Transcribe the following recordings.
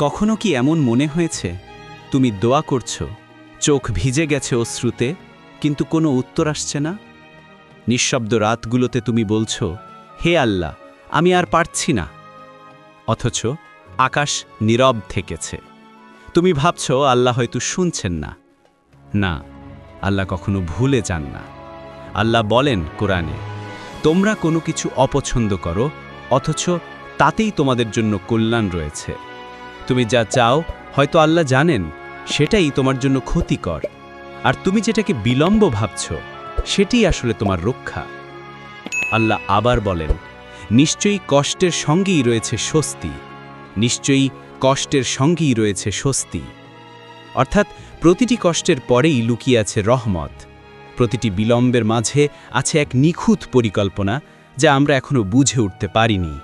কখনো কি এমন মনে হয়েছে? তুমি দোয়া করছ, চোখ ভিজে গেছে অশ্রুতে, কিন্তু কোনো উত্তর আসছে না? নিঃশব্দ রাতগুলোতে তুমি বলছো, হে আল্লাহ, আমি আর পারছি না। অথচ আকাশ নীরব থেকেছে। তুমি ভাবছ, আল্লাহ হয়তো শুনছেন না। না, আল্লাহ কখনো ভুলে যান না। আল্লাহ বলেন কোরআনে, তোমরা কোনো কিছু অপছন্দ করো, অথচ তাতেই তোমাদের জন্য কল্যাণ রয়েছে। তুমি যা চাও, হয়তো আল্লাহ জানেন, সেটাই তোমার জন্য ক্ষতিকর। আর তুমি যেটাকে বিলম্ব ভাবছ, সেটাই আসলে তোমার রক্ষা। আল্লাহ আবার বলেন, নিশ্চয়ই কষ্টের সঙ্গেই রয়েছে স্বস্তি। নিশ্চয়ই কষ্টের সঙ্গেই রয়েছে স্বস্তি। অর্থাৎ প্রতিটি কষ্টের পরেই লুকিয়ে আছে রহমত। প্রতিটি বিলম্বের মাঝে আছে এক নিখুঁত পরিকল্পনা, যা আমরা এখনও বুঝে উঠতে পারিনি।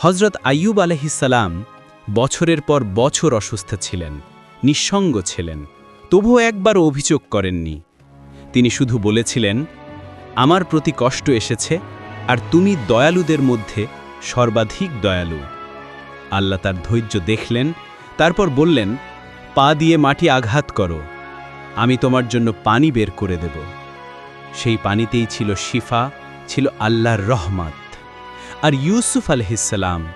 হজরত আইয়ুব আলহিসাল্লাম বছরের পর বছর অসুস্থ ছিলেন, নিঃসঙ্গ ছিলেন, তবুও একবারও অভিযোগ করেননি। তিনি শুধু বলেছিলেন, আমার প্রতি কষ্ট এসেছে আর তুমি দয়ালুদের মধ্যে সর্বাধিক দয়ালু। আল্লাহ তার ধৈর্য দেখলেন, তারপর বললেন, পা দিয়ে মাটি আঘাত করো, আমি তোমার জন্য পানি বের করে দেব। সেই পানিতেই ছিল শিফা, ছিল আল্লাহর রহমত। আর ইউসুফ আলহিসাল্লাম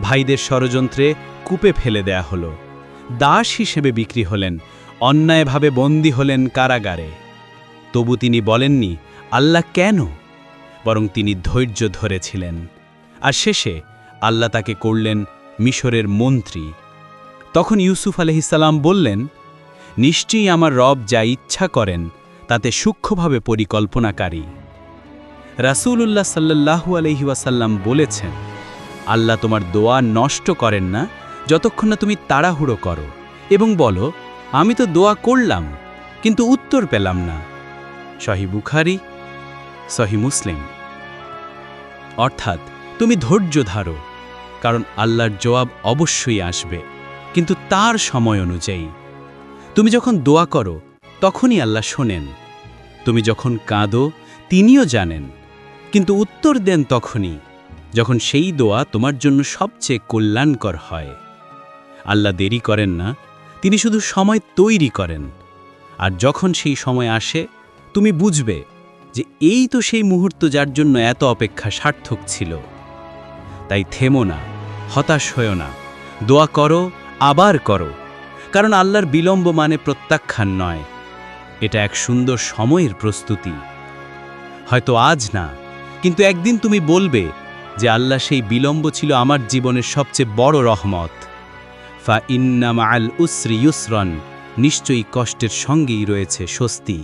ভাইদের ষড়যন্ত্রে কূপে ফেলে দেয়া হলো। দাস হিসেবে বিক্রি হলেন, অন্যায়ভাবে বন্দী হলেন কারাগারে। তবু তিনি বলেননি, আল্লাহ কেন? বরং তিনি ধৈর্য ধরেছিলেন। আর শেষে আল্লাহ তাকে করলেন মিশরের মন্ত্রী। তখন ইউসুফ আলহিসাল্লাম বললেন, নিশ্চয়ই আমার রব যা ইচ্ছা করেন, তাতে সূক্ষ্মভাবে পরিকল্পনাকারী। রাসূলুল্লাহ সাল্লাল্লাহু আলহি ওয়াসাল্লাম বলেছেন আল্লাহ তোমার দোয়া নষ্ট করেন না, যতক্ষণ না তুমি তাড়াহুড়ো করো। এবং বলো, আমি তো দোয়া করলাম, কিন্তু উত্তর পেলাম না। সহি বুখারি, সহি মুসলিম। অর্থাৎ, তুমি ধৈর্য ধারো, কারণ আল্লাহর জবাব অবশ্যই আসবে, কিন্তু তার সময় অনুযায়ী। তুমি যখন দোয়া করো, তখনই আল্লাহ শোনেন। তুমি যখন কাঁদো, তিনিও জানেন, কিন্তু উত্তর দেন তখনই। যখন সেই দোয়া তোমার জন্য সবচেয়ে কল্যাণকর হয়। আল্লাহ দেরি করেন না, তিনি শুধু সময় তৈরি করেন। আর যখন সেই সময় আসে, তুমি বুঝবে যে এই তো সেই মুহূর্ত যার জন্য এত অপেক্ষা সার্থক ছিল। তাই থেমো না, হতাশ হয়েও না। দোয়া করো, আবার করো। কারণ আল্লাহর বিলম্ব মানে প্রত্যাখ্যান নয়। এটা এক সুন্দর সময়ের প্রস্তুতি। হয়তো আজ না, কিন্তু একদিন তুমি বলবে যে আল্লাহ সেই বিলম্ব ছিল আমার জীবনের সবচেয়ে বড় রহমত। ফা ইন্নামা আল উসরি ইউসরন, নিশ্চয়ই কষ্টের সঙ্গেই রয়েছে স্বস্তি।